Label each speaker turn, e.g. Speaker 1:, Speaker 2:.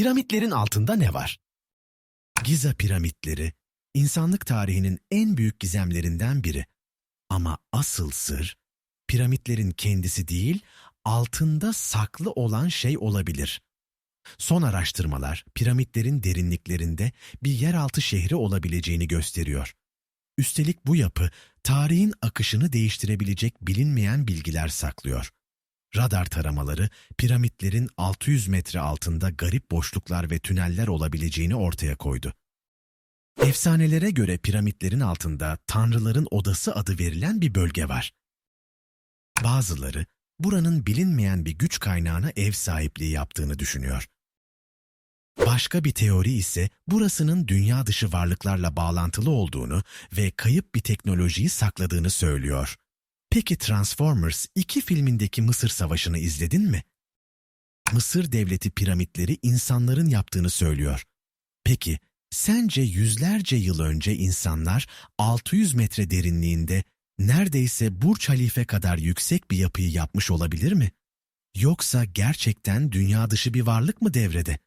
Speaker 1: Piramitlerin altında ne var? Giza piramitleri, insanlık tarihinin en büyük gizemlerinden biri. Ama asıl sır, piramitlerin kendisi değil, altında saklı olan şey olabilir. Son araştırmalar, piramitlerin derinliklerinde bir yeraltı şehri olabileceğini gösteriyor. Üstelik bu yapı, tarihin akışını değiştirebilecek bilinmeyen bilgiler saklıyor. Radar taramaları piramitlerin 600 metre altında garip boşluklar ve tüneller olabileceğini ortaya koydu. Efsanelere göre piramitlerin altında Tanrıların Odası adı verilen bir bölge var. Bazıları buranın bilinmeyen bir güç kaynağına ev sahipliği yaptığını düşünüyor. Başka bir teori ise burasının dünya dışı varlıklarla bağlantılı olduğunu ve kayıp bir teknolojiyi sakladığını söylüyor. Peki Transformers 2 filmindeki Mısır Savaşı'nı izledin mi? Mısır devleti piramitleri insanların yaptığını söylüyor. Peki sence yüzlerce yıl önce insanlar 600 metre derinliğinde neredeyse Burç Halife kadar yüksek bir yapıyı yapmış olabilir mi? Yoksa gerçekten dünya dışı bir varlık mı devrede?